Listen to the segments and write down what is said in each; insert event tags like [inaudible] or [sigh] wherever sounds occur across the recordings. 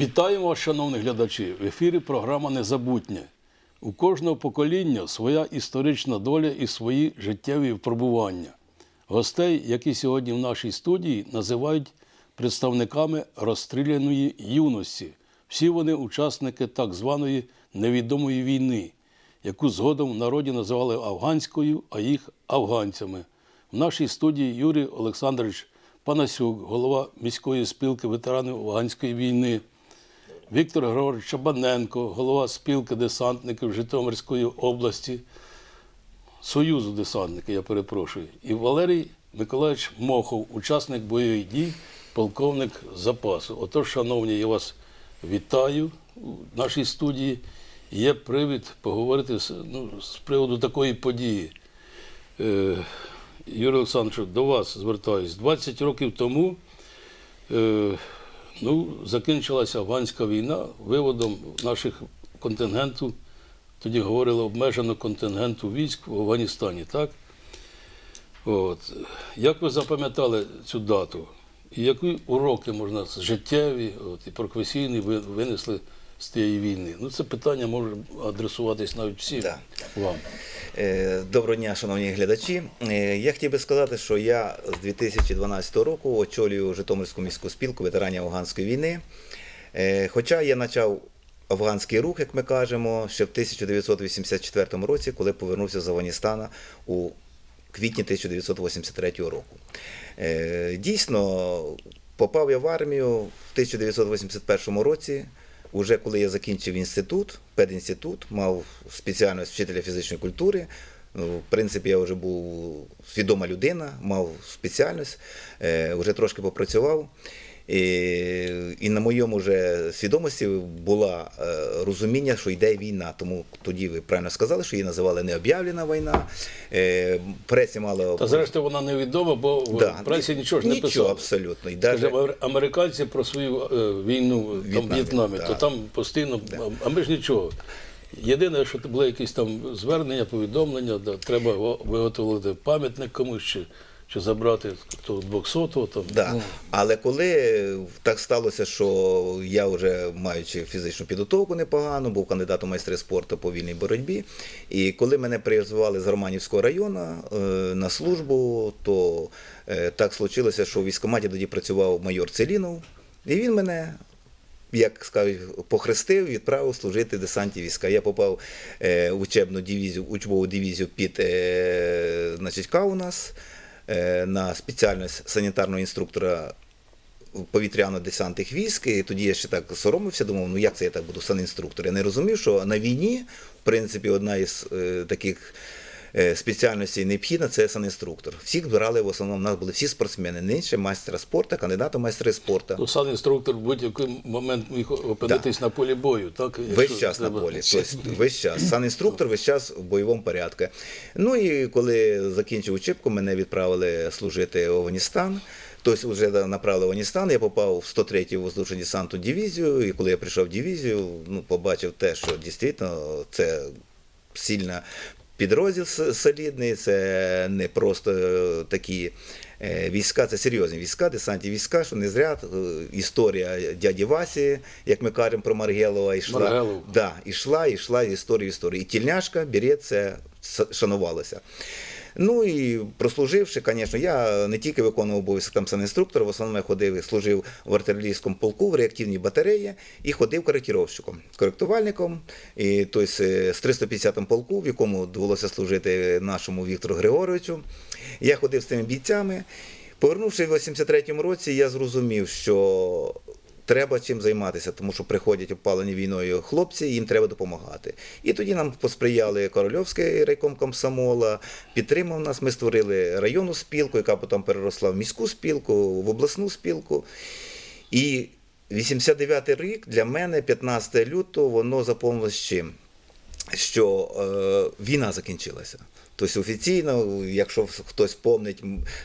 Вітаємо вас, шановні глядачі! В ефірі програма Незабутнє. У кожного покоління своя історична доля і свої життєві випробування. Гостей, які сьогодні в нашій студії називають представниками розстріляної юності. Всі вони учасники так званої невідомої війни, яку згодом в народі називали афганською, а їх афганцями. В нашій студії Юрій Олександрович Панасюк, голова міської спілки ветеранів афганської війни. Віктор Григорович Чабаненко, голова спілки десантників Житомирської області, Союзу десантників, я перепрошую, і Валерій Миколаївич Мохов, учасник бойових дій, полковник запасу. Отож, шановні, я вас вітаю у нашій студії. Є привід поговорити ну, з приводу такої події. Е, Юрій Олександрович, до вас звертаюсь. 20 років тому е, ну, закінчилася афганська війна виводом наших контингенту, тоді говорили обмежено контингенту військ в Афганістані, так? От. Як ви запам'ятали цю дату? І які уроки можна життєві от, і професійні ви винесли з тієї війни? Ну, це питання може адресуватись навіть всім Да. вам. Е, Доброго дня, шановні глядачі. Е, Я хотів би сказати, що я з 2012 року очолюю Житомирську міську спілку ветеранів афганської війни. Е, Хоча я почав афганський рух, як ми кажемо, ще в 1984 році, коли повернувся з Афганістана у квітні 1983 року. Дійсно, попав я в армію в 1981 році. Уже коли я закінчив інститут, педінститут, мав спеціальність вчителя фізичної культури. Ну, в принципі, я вже був свідома людина, мав спеціальність, е, вже трошки попрацював. І, на моєму вже свідомості було е, розуміння, що йде війна. Тому тоді ви правильно сказали, що її називали необ'явлена війна. Е, пресі мало Та зрештою вона невідома, бо в Да, пресі нічого ж не нічого писали. абсолютно. І даже... Американці про свою е, війну там, в В'єтнамі, да. то там постійно, а ми ж нічого. Єдине, що були якісь там звернення, повідомлення, да, треба го- виготовити пам'ятник комусь чи, чи забрати того 200-го там. Да. Ну, Але коли так сталося, що я вже маючи фізичну підготовку непогану, був кандидатом майстри спорту по вільній боротьбі. І коли мене призвали з Романівського району е, на службу, то е, так случилося, що в військкоматі тоді працював майор Целінов, і він мене. Як скажуть, похрестив, відправив служити десанті війська. Я попав е, в учебну дивізію, учбову дивізію під е, значить, Каунас е, на спеціальність санітарного інструктора повітряно-десантних військ. І тоді я ще так соромився, думав, ну як це я так буду санінструктор? Я не розумів, що на війні, в принципі, одна із е, таких. Е, Спеціальності необхідна це санінструктор. Всіх брали в основному, у нас були всі спортсмени, нинше майстра спорту, кандидати в майстри спорту. то сам інструктор в будь-який момент міг опинитись на полі бою. Так? Весь час на полі, тобто весь час. Сан інструктор весь час в бойовому порядку. Ну і коли закінчив учебку, мене відправили служити в Афганістан. Тобто вже направили в Афганістан, я попав в 103-ю воздушну десантну дивізію, і коли я прийшов в дивізію, ну, побачив те, що дійсно це сильна підрозділ солідний, це не просто е, такі е, війська, це серйозні війська, десантні війська, що не зря е, історія дяді Васі, як ми кажемо про Маргелова, йшла. Маргелов. Да, ішла, ішла історія історії. І тільняшка, берет, це шанувалося. Ну і прослуживши, звісно, я не тільки виконував обов'язки там санінструктора, в основному я ходив, служив в артилерійському полку в реактивній батареї і ходив коректировщиком, коректувальником. І тобто з 350 полку, в якому довелося служити нашому Віктору Григоровичу. Я ходив з цими бійцями. Повернувшись в 83-му році, я зрозумів, що треба чим займатися, тому що приходять опалені війною хлопці, їм треба допомагати. І тоді нам посприяли Корольовський райком комсомола, підтримав нас. Ми створили районну спілку, яка потім переросла в міську спілку, в обласну спілку. І 89 рік для мене, 15 лютого, воно заповнилось чим? Що е, війна закінчилася. Тобто офіційно, якщо хтось помнить,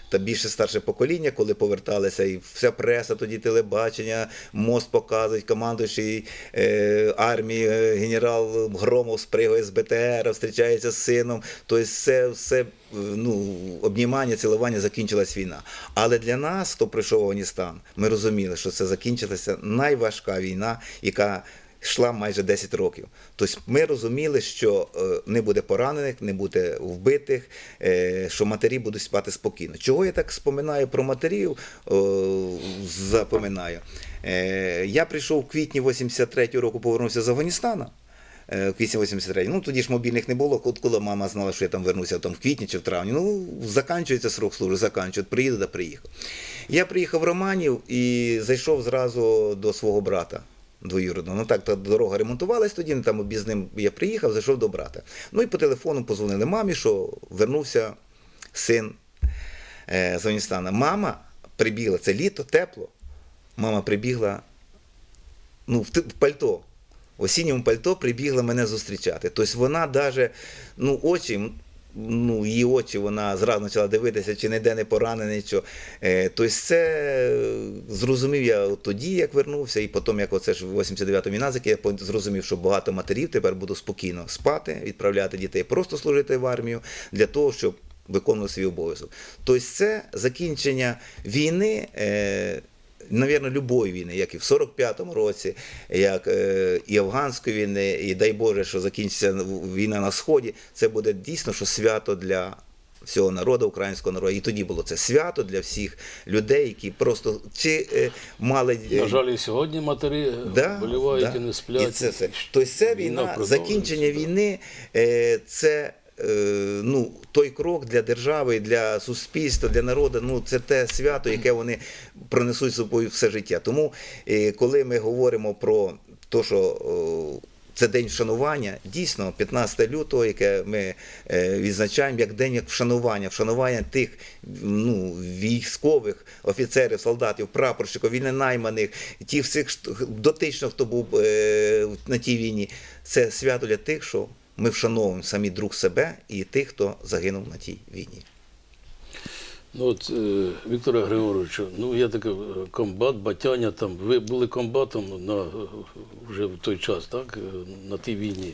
та більше старше покоління, коли поверталися, і вся преса, тоді телебачення, мост показують, командуючий е, армії е, генерал Громов спригує з БТР, зустрічається з сином. Тобто все, все е, ну, обнімання, цілування закінчилась війна. Але для нас, хто прийшов в Афганістан, ми розуміли, що це закінчилася найважка війна, яка йшла майже 10 років. Тобто ми розуміли, що е, не буде поранених, не буде вбитих, е, що матері будуть спати спокійно. Чого я так споминаю про матерів, запоминаю? Е, Я прийшов в квітні 83-го року, повернувся з Афганістана. В квітні 83 Ну тоді ж мобільних не було. От коли мама знала, що я там вернуся там в квітні чи в травні. Ну, заканчується срок служби, заканчують, приїду да приїхав. Я приїхав в Романів і зайшов зразу до свого брата двоюродного. Ну так, та дорога ремонтувалась тоді, там об'їзним я приїхав, зайшов до брата. Ну і по телефону позвонили мамі, що вернувся син е, з Афганістана. Мама прибігла, це літо, тепло. Мама прибігла ну, в пальто. В осінньому пальто прибігла мене зустрічати. Тобто вона навіть, ну, очі, ну, її очі, вона зразу почала дивитися, чи ніде не поранений. Що. Е, тобто це е, зрозумів я тоді, як вернувся, і потім, як оце ж в 89-му війна, я зрозумів, що багато матерів тепер буду спокійно спати, відправляти дітей, просто служити в армію для того, щоб виконували свій обов'язок. Тобто це закінчення війни. Е, Навірно, любої війни, як і в 45-му році, як е, і афганської війни, і дай Боже, що закінчиться війна на сході. Це буде дійсно що свято для всього народу, українського народу. І тоді було це свято для всіх людей, які просто чи е, мали е, На жаль, і сьогодні матері Да, болівають да. і не сплять. І це все. Тобто це Війна війна, закінчення війни е, це е, ну, той крок для держави, для суспільства, для народу. Ну, це те свято, яке вони пронесуть з собою все життя. Тому, е, коли ми говоримо про те, що. це день вшанування. Дійсно, 15 лютого, яке ми е, відзначаємо як день як вшанування, вшанування тих ну, військових офіцерів, солдатів, прапорщиків, вільнонайманих, ті всіх дотично, хто був е, на тій війні. Це свято для тих, що ми вшановуємо самі друг себе і тих, хто загинув на тій війні. Ну, от, е, Віктора Григоровича, ну я таке е, комбат, батяня там. Ви були комбатом на, вже в той час, так? е, На тій війні.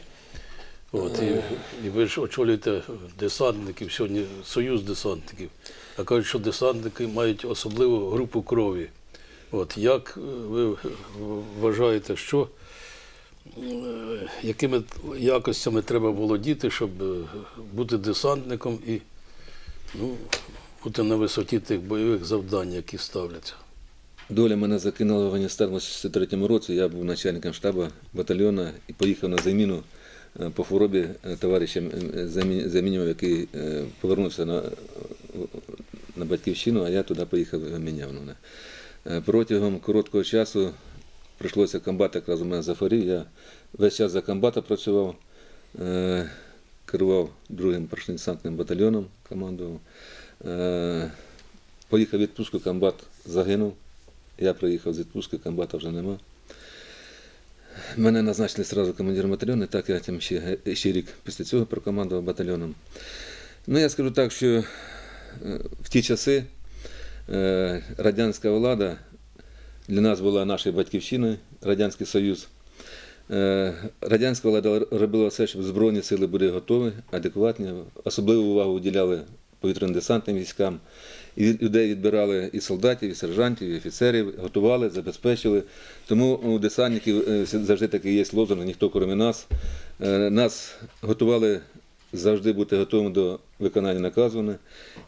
От, і, і ви ж очолюєте десантників, сьогодні Союз десантників. А кажуть, що десантники мають особливу групу крові. От, як ви вважаєте, що якими якостями треба володіти, щоб е, бути десантником і ну, бути на висоті тих бойових завдань, які ставляться. Доля мене закинула в Афганістан у 83-му році. Я був начальником штабу батальйону і поїхав на заміну е, по хворобі е, товаришем е, замінював, який е, повернувся на, на батьківщину, а я туди поїхав міняв. Е, Протягом короткого часу прийшлося комбат якраз у мене захворів. Я весь час за комбата працював, е, керував другим паршно-десантним батальйоном, командував. Е, Поїхав відпустку, комбат загинув. Я приїхав з відпустки, комбата вже нема. Мене назначили одразу командиром батальйону, так я там ще, ще рік після цього прокомандував батальйоном. Ну, я скажу так, що е, в ті часи радянська влада для нас була нашою батьківщиною, Радянський Союз. Е, Радянська влада робила все, щоб Збройні сили були готові, адекватні. Особливу увагу уділяли повітряно-десантним військам. І людей відбирали і солдатів, і сержантів, і офіцерів, готували, забезпечили. Тому у десантників е, завжди такий є лозунг, ніхто крім нас. Е, Нас готували завжди бути готовими до виконання наказу.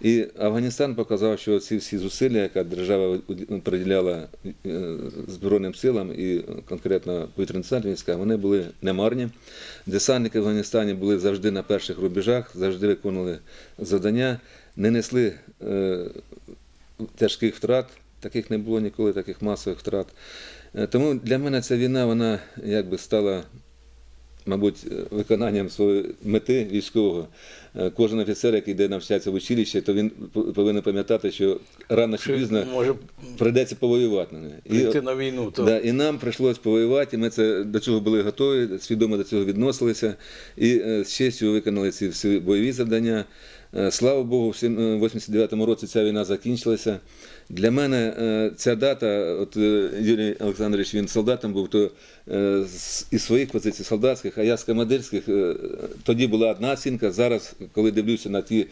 І Афганістан показав, що ці всі зусилля, яка держава приділяла е, Збройним силам і конкретно повітряно військам, вони були немарні. Десантники в Афганістані були завжди на перших рубежах, завжди виконували завдання, не несли е, тяжких втрат. Таких не було ніколи, таких масових втрат. Е, Тому для мене ця війна вона якби стала мабуть, е, виконанням своєї мети військового. Е, Кожен офіцер, який йде навчатися в училище, то він повинен пам'ятати, що рано чи пізно може прийдеться повоювати. І на війну, то Да, і нам прийшлось повоювати, і ми це, до цього були готові, свідомо до цього відносилися. І е, з честю виконали ці всі бойові завдання. Слава Богу, в сім- е, 89-му році ця війна закінчилася. Для мене е, ця дата, от е, Юрій Олександрович, він солдатом був, то е, із своїх позицій солдатських, а я з командирських, тоді була одна оцінка. Зараз, коли дивлюся на ті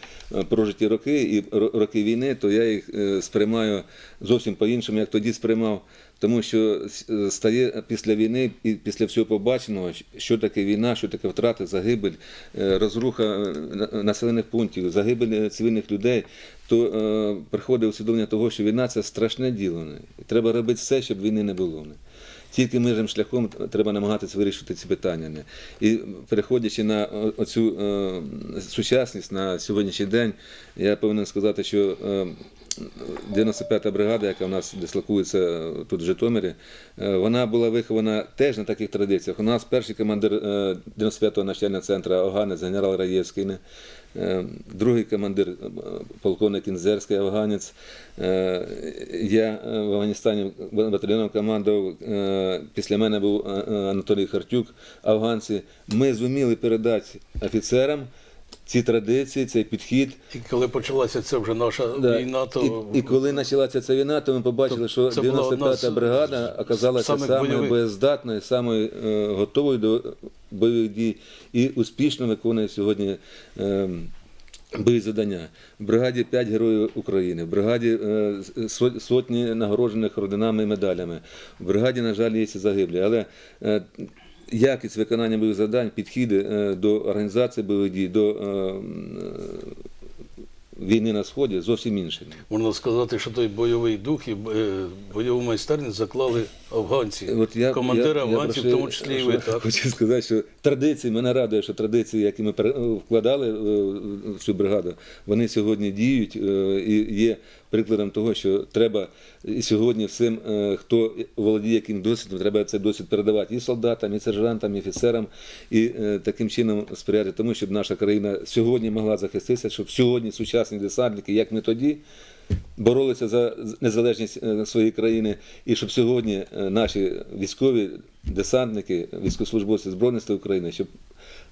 прожиті роки і роки війни, то я їх сприймаю зовсім по-іншому, як тоді сприймав. Тому що стає після війни і після всього побаченого, що таке війна, що таке втрати, загибель, розруха на- населених пунктів, загибель цивільних людей, то е, приходить усвідомлення того, що війна це страшне діло. І Треба робити все, щоб війни не було. не. Тільки мирним шляхом треба намагатися вирішити ці питання. не. І переходячи на цю е, сучасність на сьогоднішній день, я повинен сказати, що е, 95-та бригада, яка в нас дислокується е, тут в Житомирі, е, вона була вихована теж на таких традиціях. У нас перший командир е, 95-го навчального центру Оганець, генерал Раєвський. Е, другий командир е, полковник Інзерський, афганець. Е, Я е, в Афганістані батальйоном командував. е, Після мене був е, е, Анатолій Хартюк, афганці. Ми зуміли передати офіцерам ці традиції, цей підхід. і коли почалася це вже наша Да. війна, то і, і коли почалася ця війна, то ми побачили, що це 95-та бригада оказалася самою боєздатною, самою е, готовою до бойових дій і успішно виконує сьогодні. Е, Бойові завдання. В бригаді 5 героїв України, в бригаді е, сотні нагороджених орденами і медалями. В бригаді, на жаль, є загиблі. Але е, якість виконання бойових завдань, підходи е, до організації бойових дій, до е, е, війни на Сході зовсім інші. можна сказати, що той бойовий дух і е, бойову майстерність заклали афганці, От я, командири я, я афганців, в тому числі і ви. Так? Хочу сказати, що традиції, мене радує, що традиції, які ми вкладали е, в цю бригаду, вони сьогодні діють е, і є прикладом того, що треба і сьогодні всім, хто володіє яким досвідом, треба цей досвід передавати і солдатам, і сержантам, і офіцерам, і таким чином сприяти тому, щоб наша країна сьогодні могла захиститися, щоб сьогодні сучасні десантники, як ми тоді, боролися за незалежність е, своєї країни, і щоб сьогодні е, наші військові десантники, військовослужбовці Збройних сил України, щоб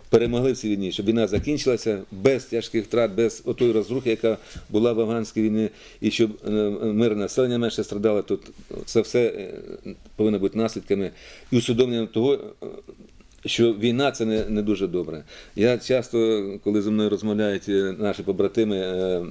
перемогли в цій війні, щоб війна закінчилася без тяжких втрат, без отої розрухи, яка була в афганській війні, і щоб е, мирне населення менше страдало. Тут це все повинно бути наслідками і усвідомленням того. Що війна це не, не дуже добре. Я часто, коли зі мною розмовляють е, наші побратими е,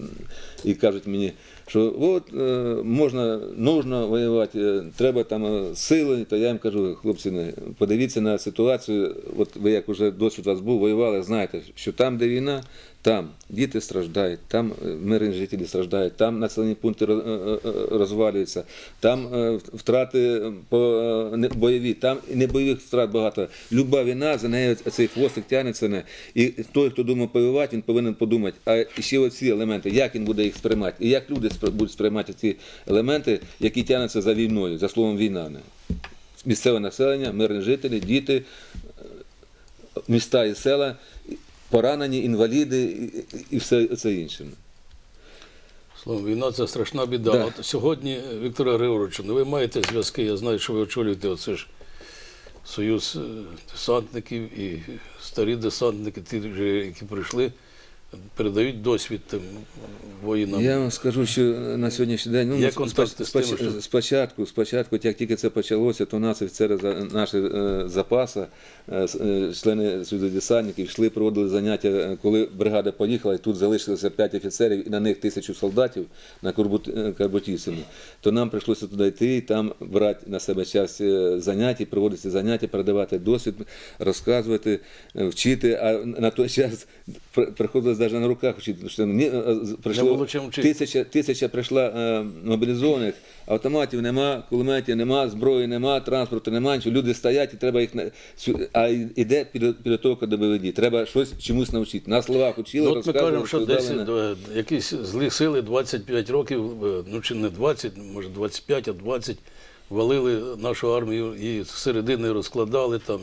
і кажуть мені, що от е, можна, нужно воювати, е, треба там е, сили, то я їм кажу, хлопці, не, подивіться на ситуацію. От ви як вже досвід у вас був, воювали, знаєте, що там, де війна, там діти страждають, там е, мирні жителі страждають, там населені пункти е, е, розвалюються, там втрати бойові, там і не бойових втрат багато. Люба війна, за нею цей хвостик тягнеться. Не. І той, хто думає воювати, він повинен подумати, а ще оці елементи, як він буде їх сприймати, і як люди будуть сприймати ці елементи, які тягнуться за війною, за словом війна. Не. Місцеве населення, мирні жителі, діти, міста і села, поранені, інваліди і, все це інше. Словом, війна це страшна біда. Да. От сьогодні, Віктора Григоровичу, ну ви маєте зв'язки, я знаю, що ви очолюєте оце ж союз е, десантників і старі десантники, ті, які прийшли, передають досвід тим воїнам. Я вам скажу, що на сьогоднішній день ну, Є споч- контакти з тими, що- спочатку, спочатку, як тільки це почалося, то нас офіцери за наші е, запаси, е, с- е, члени йшли, проводили заняття, е, коли бригада поїхала, і тут залишилося 5 офіцерів, і на них тисячу солдатів на Карбут- е, то нам прийшлося туди йти і там брати на себе час е, занять, проводити заняття, передавати досвід, розказувати, е, вчити. А на той час при- приходилось навіть на руках вчити. тому що ні, е, з- прийшло тисяча, тисяча прийшла е, мобілізованих, автоматів нема, кулеметів нема, зброї нема, транспорту нема, нічого. люди стоять і треба їх на сю- а йде підготовка до дій. Треба щось чомусь навчити. На словах учили, Ну, от ми кажемо, що десь на- е, якісь злі сили 25 років, е, ну чи не 20, може 25, а 20, валили нашу армію і середини розкладали там.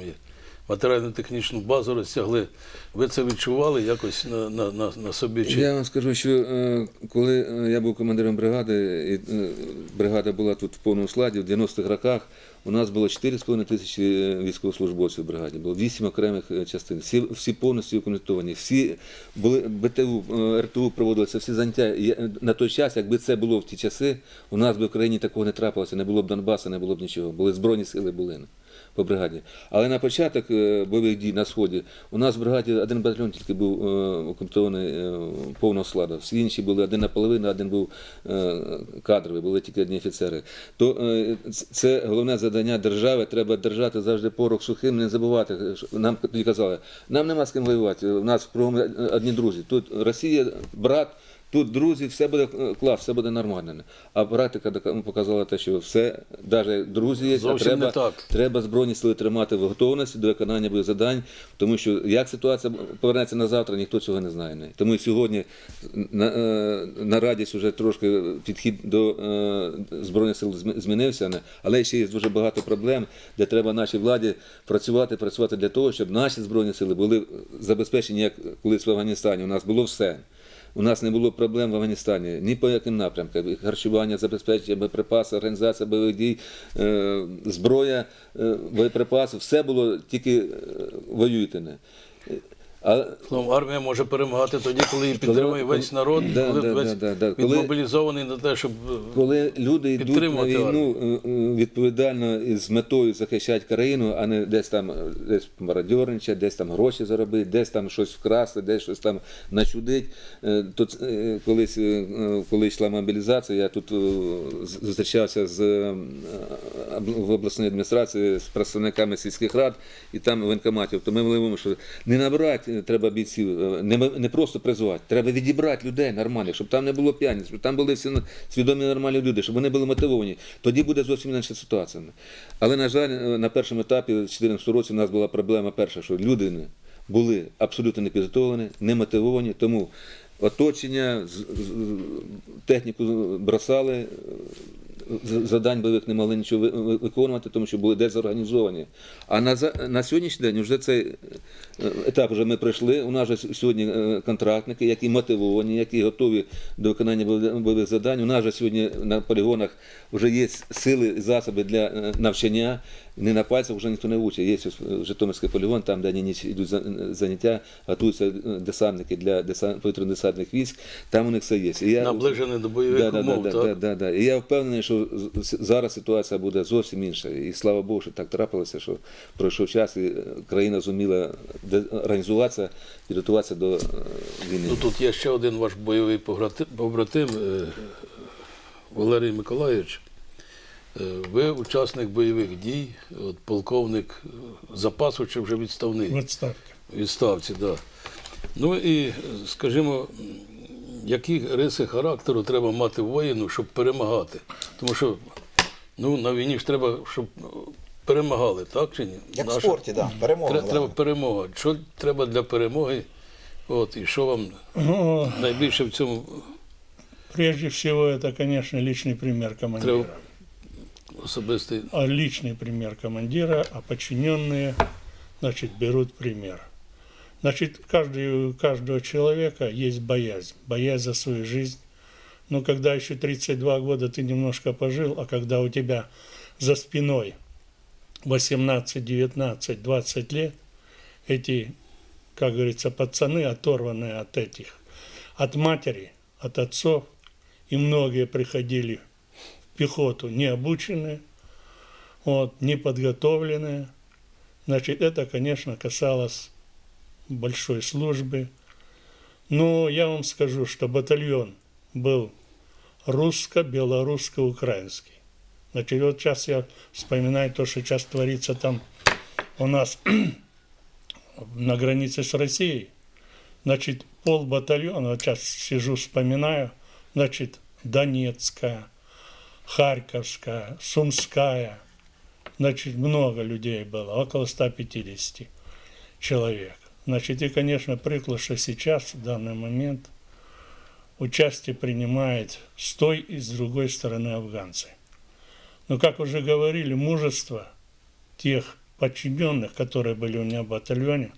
Матеріально-технічну базу розтягли. Ви це відчували якось на, на, на, на собі? Чи... Я вам скажу, що е, коли е, я був командиром бригади, і е, бригада була тут в повному складі, в 90-х роках у нас було 4,5 тисячі військовослужбовців в бригаді, було 8 окремих частин, всі, всі повністю укомплектовані, всі були БТУ, РТУ проводилися, всі заняття. На той час, якби це було в ті часи, у нас би в країні такого не трапилося, не було б Донбасу, не було б нічого. Були збройні сили були по бригаді. Але на початок е, бойових дій на сході у нас в бригаді один батальйон тільки був е, укомплектований е, повного складу. Всі інші були один наполовину, один був кадровий, були тільки одні офіцери. То це головне завдання держави. Треба держати завжди порох сухим, не забувати. Нам тоді казали, нам нема з ким воювати. У нас кругом одні друзі. Тут Росія, брат. Тут друзі, все буде е, клас, все буде нормально. А практика показала те, що все, навіть друзі є, а треба, так. треба збройні сили тримати в готовності до виконання бойових завдань, тому що як ситуація повернеться на завтра, ніхто цього не знає. Тому і сьогодні на, е, на радість вже трошки підхід до е, збройних сил змінився, не? але ще є дуже багато проблем, де треба нашій владі працювати, працювати для того, щоб наші збройні сили були забезпечені, як колись в Афганістані. У нас було все. У нас не було проблем в Афганістані ні по яким напрямкам. Харчування, забезпечення, боєприпаси, організація бойових дій, е, зброя, е, боєприпаси, все було тільки е, воюйте. А Словом, армія може перемагати тоді, коли її підтримує Коли- весь народ, Да, коли да, весь да, да, да. Коли- на те, щоб е, коли люди йдуть на війну е, е, відповідально з метою захищати країну, а не десь там десь мародьорничати, десь там гроші заробити, десь там щось вкрасти, десь щось там начудить. Е, колись, коли йшла мобілізація, я тут зустрічався з в обласній адміністрації з представниками сільських рад і там воєнкоматів. То ми говоримо, що не набрати треба бійців, е, не, не просто призувати, треба відібрати людей нормальних, щоб там не було п'яниць, щоб там були всі свідомі нормальні люди, щоб вони були мотивовані. Тоді буде зовсім інша ситуація. Але, на жаль, е, на першому етапі, в 2014 році, у нас була проблема перша, що люди були абсолютно не підготовлені, не мотивовані, тому оточення, техніку бросали, е, завдань бойових не могли нічого ви- ви- виконувати, тому що були дезорганізовані. А на, на сьогоднішній день вже цей е, етап вже ми пройшли. У нас же сьогодні е, контрактники, які мотивовані, які готові до виконання бойових- бойових завдань. У нас же сьогодні на полігонах вже є сили і засоби для е, навчання. Не на пальцях вже ніхто не вчить. Є Житомирський полігон, там, де ніч йдуть заняття, готуються е, десантники для десант, повітряно-десантних військ, там у них все є. І я- наближений до бойових Да, умов. да, так? да, да, да. І я впевнений, що зараз ситуація буде зовсім інша. І слава Богу, що так трапилося, що пройшов час, і е, країна зуміла організуватися, підготуватися до е, війни. Ну тут є ще один ваш бойовий побратим е, Валерій Миколайович. Е, Ви учасник бойових дій, от полковник е, запасу чи вже відставний? В відставці, так. Да. Ну і, скажімо, які риси характеру треба мати воїну, щоб перемагати? Тому що ну, на війні ж треба, щоб е, перемагали, так чи ні? Як в Наша- спорті, да, перемога. Тре- Треба перемога. Що треба для перемоги? От, і що вам Ну, найбільше в цьому прежде всего, это, конечно, личный пример командира. Трев- особистий? А личный пример командира, а подчиненные, значит, берут пример. Значит, каждый, у каждого человека есть боязнь, боязнь за свою жизнь. Но когда еще 32 года ты немножко пожил, а когда у тебя за спиной 18, 19, 20 лет, эти, как говорится, пацаны, оторванные от этих, от матери, от отцов, и многие приходили пехоту не обученные, вот, не подготовленные. Значит, это, конечно, касалось большой службы. Но я вам скажу, что батальон был русско-белорусско-украинский. Значит, вот сейчас я вспоминаю то, что сейчас творится там у нас [clears throat] на границе с Россией. Значит, пол батальона, вот сейчас сижу, вспоминаю, значит, Донецкая, Харьковская, Сумская, значит, много людей было, около 150 человек. Значит, и, конечно, прикло, что сейчас, в данный момент, участие принимает с той и с другой стороны афганцы. Но, как уже говорили, мужество тех подчиненных, которые были у меня в батальоне,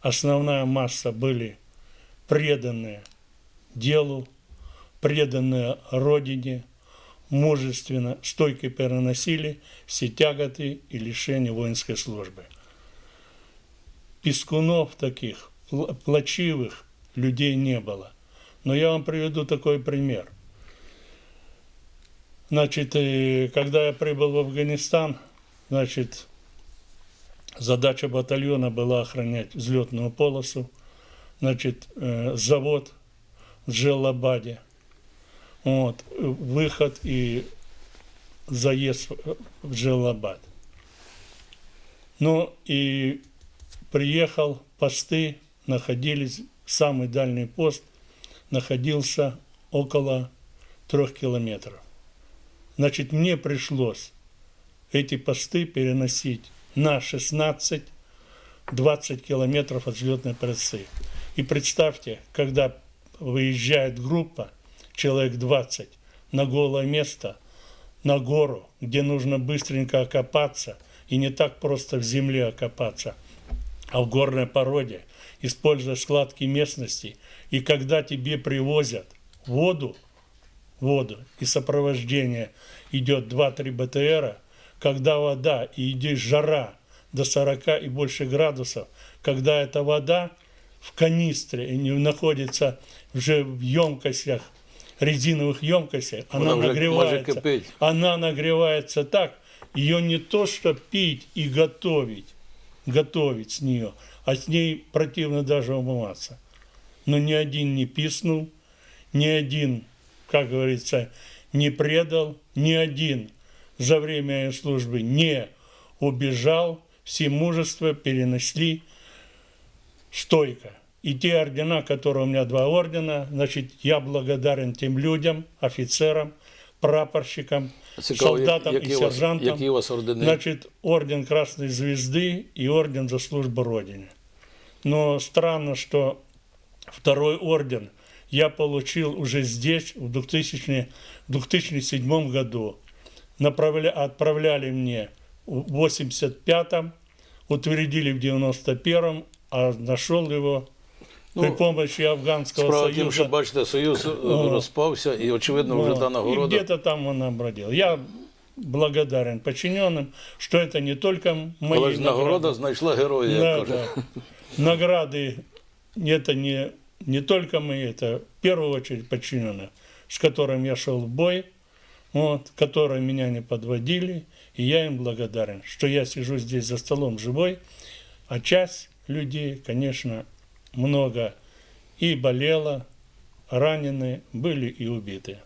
основная масса были преданные делу, преданные родине, мужественно, стойко переносили все тяготы и лишения воинской службы. Пескунов таких, пл- плачивых людей не было. Но я вам приведу такой пример. Значит, э, когда я прибыл в Афганистан, значит, задача батальона была охранять взлетную полосу, значит, э, завод в Джеллабаде, вот, э, выход и заезд в- Джеллабад. Ну и приехал, посты находились, самый дальний пост находился около трех километров. Значит, мне пришлось эти посты переносить на 16-20 километров от взлетной полосы. И представьте, когда выезжает группа, человек 20, на голое место, на гору, где нужно быстренько окопаться, и не так просто в земле окопаться, а в горной породе, используя складки местности. И когда тебе привозят воду, воду и сопровождение идет 2-3 БТРа, когда вода и идет жара до 40 и больше градусов, когда эта вода в канистре и не находится уже в емкостях, резиновых емкостях, она, уже нагревается. Она нагревается так, ее не то что пить и готовить, готовить с нее, а с ней противно даже умываться. Но ни один не писнул, ни один, как говорится, не предал, ни один за время ее службы не убежал, все мужество перенесли стойко И те ордена, которые у меня два ордена, значит, я благодарен тем людям, офицерам, прапорщикам, Цікаво, я- солдатам які и у вас- сержантам. які у вас ордени? Значит, орден Красной Звезды и орден за службу Родине. Но странно, что второй орден я получил уже здесь, в 2000, 2007 году. Направля, отправляли мне в 85-м, утвердили в 91-м, а нашел его при Ну, помощи Афганского Справа союза. тім, що бачите, союз е, розпався, і очевидно, вже Вот. та И нагорода. где-то там он обродил. Я благодарен подчиненным, что это не только мои Але ж нагорода знайшла героя, Да, да. Награды это не, не только мои, это в первую очередь подчиненные, с которым я шел в бой, вот, которые меня не подводили, и я им благодарен, что я сижу здесь за столом живой, а часть людей, конечно, много и болело, раненые, были и убиты.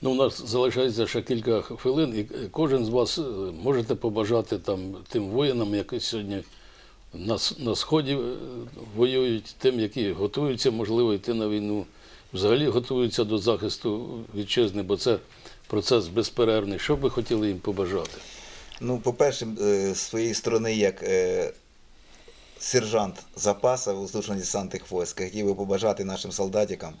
Ну, у нас залишається ще кілька хвилин, і е, кожен з вас е, можете побажати там тим воїнам, які сьогодні на, с- на сході е, воюють, тим, які готуються, можливо, йти на війну, взагалі готуються до захисту вітчизни, бо це процес безперервний. Що б ви хотіли їм побажати? Ну, по-перше, е, з своєї сторони, як е, сержант запаса воздушно-десантних військ, хотів би побажати нашим солдатикам,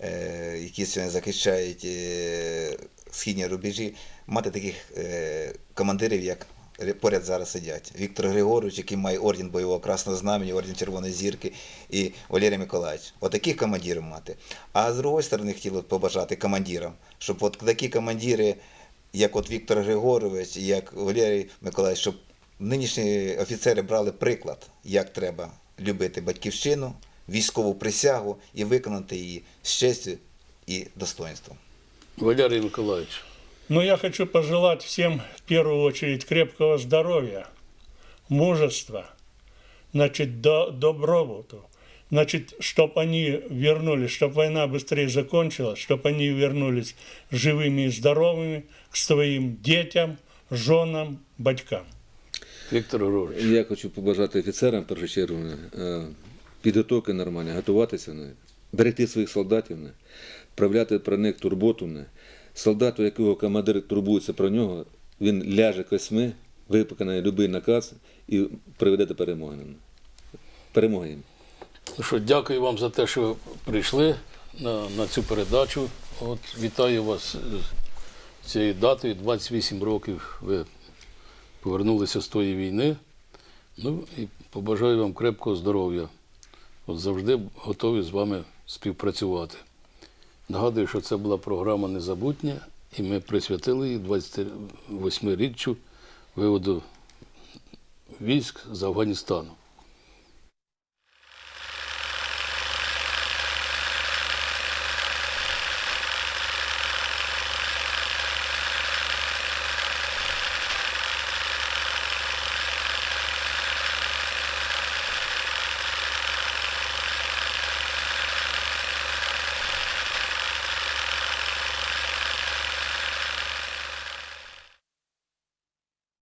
е, які сьогодні захищають е, східні рубежі, мати таких е, командирів, як поряд зараз сидять. Віктор Григорович, який має орден бойового красного знамені, орден Червоної зірки, і Валерій Миколаївич. Отаких командирів мати. А з другої сторони хотіли б побажати командирам, щоб от такі командири як от Віктор Григорович, як Валерій Миколаївич, щоб нинішні офіцери брали приклад, як треба любити батьківщину, військову присягу і виконати її з честю і достоинством. Валерій Миколаївич. Но я хочу пожелать всем в первую очередь крепкого здоровья, мужества, значит, до, добробуту. Значит, чтобы они вернулись, чтобы война быстрее закончилась, чтобы они вернулись живыми и здоровыми к своим детям, женам, батькам. Віктор Григорович. Я хочу побажати офіцерам, в першу чергу, е, підготовки нормальні, готуватися, не, берегти своїх солдатів, не, проявляти про них турботу. Солдату, якого командир турбується про нього, він ляже косьми, виконає будь-який наказ і приведе до перемоги. Перемоги їм. Ну що, дякую вам за те, що прийшли на, на цю передачу. От, вітаю вас з цією датою. 28 років ви повернулися з тої війни. Ну і побажаю вам крепкого здоров'я. От завжди готові з вами співпрацювати. Нагадую, що це була програма Незабутня, і ми присвятили її 28-річчю виводу військ з Афганістану.